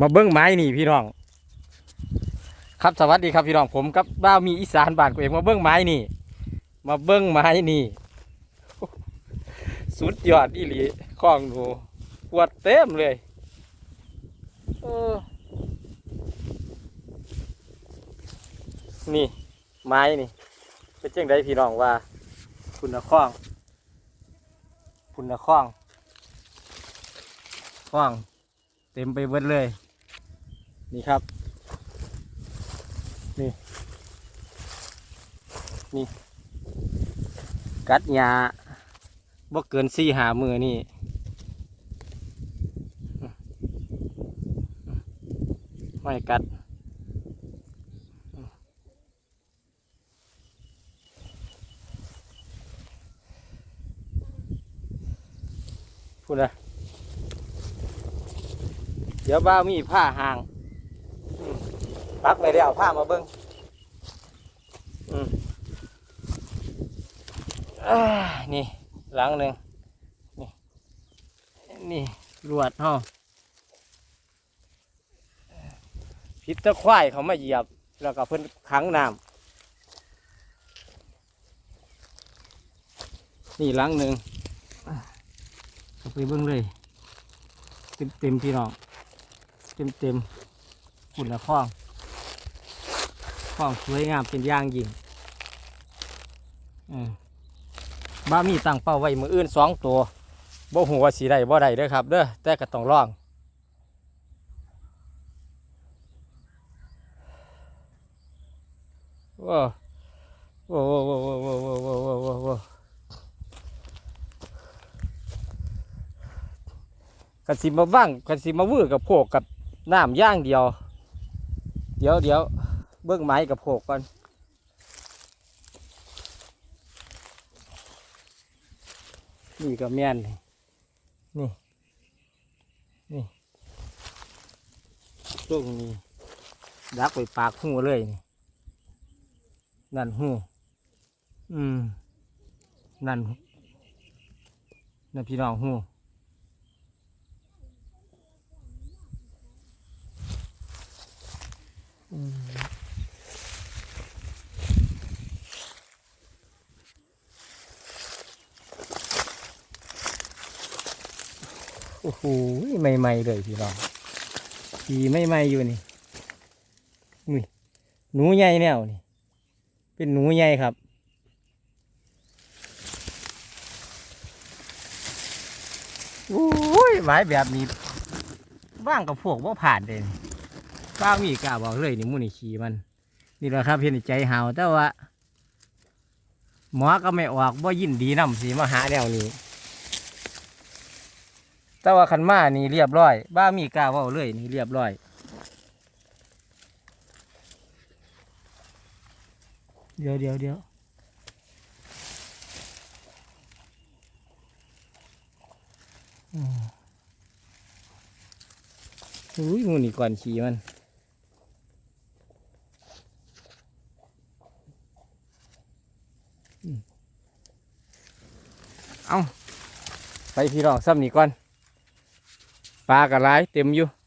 มาเบิ้งไม้นี่พี่น้อง ครับสวัสดีครับพี่น้องผมกับบ้ามีอีสานบ้านกูเองมาเบิ้งไม้นี่ มาเบิ้งไม้นี่ สุดยอดอีหลีของหนูปวดเต็มเลยเออนี่ ไม้นี่เป็นจังได้พี่น้องว่าคุณนะข้องคุณนะข้องข้อง เต็มไปเบิดเลย นี่ครับ นี่ นี่ กัดหญ้าบ่เกินสี่หามือนี่ไม่กัดพูดนะเดี๋ยวบ้ามีผ้าห่าง ปักไปแล้วผ้ามาเบิ้งอืมอ่านี่หลังหนึ่งนี่นี่ลวดเฮาพิษตะควายเขามาเหยียบ แล้วก็เพิ่นขังน้ำนี่หลังหนึ่งไปเบิ้งเลยเต็มเต็มๆพี่น้อง เต็มเต็มๆหุ่นละข้อง ความสวยงามเป็นอย่างยิ่งบ้ามีตั้งเป้าไว้มืออื่นสองตัวบ่หัวสีใดบ่ใดเด้อครับเด้อแต่ก็ต้องลองว้าวว้าวว้าวว้าวว้าวว้าวว้าวกันสิมาบ้างกันสิมาวื้อกับพวกกับน้ำย่างเดียว เดี๋ยวเดี๋ยว บิ้งไม้กับโผกก่อนนี่ก็แม่นนี่นี่นี่ช่วงนี้ดักไปปากหูเลยนี่นั่นหูอืมนั่นนั่นพี่น้องหูอืม โอ้โหใหม่ๆเลยพี่น้องขี่ใหม่ๆอยู่นี่นี่หนูใหญ่แนวนี่ เป็นหนูใหญ่ครับ โอ้ยไม้แบบนี้ว่างกับพวกว่าผ่านเลยว่างมีกล้าบอกเลยนี่มูนี่ขี่มัน นี่แหละครับเพียนใจหาวแต่ว่าหมอก็ไม่ออกว่ายินดีนำสีมาหาแนวนี้ แต่ว่าคันมานี่เรียบร้อย บ้ามีกล้าเว่าเลยนี่เรียบร้อยเดี๋ยวเดี๋ยวเดี๋ยวอืมอุ้ยมูนี่ก่อนขี่มันอืมเอาไปพี่น้องซ้ำนี่ก่อน ปลากระไรเต็มอยู่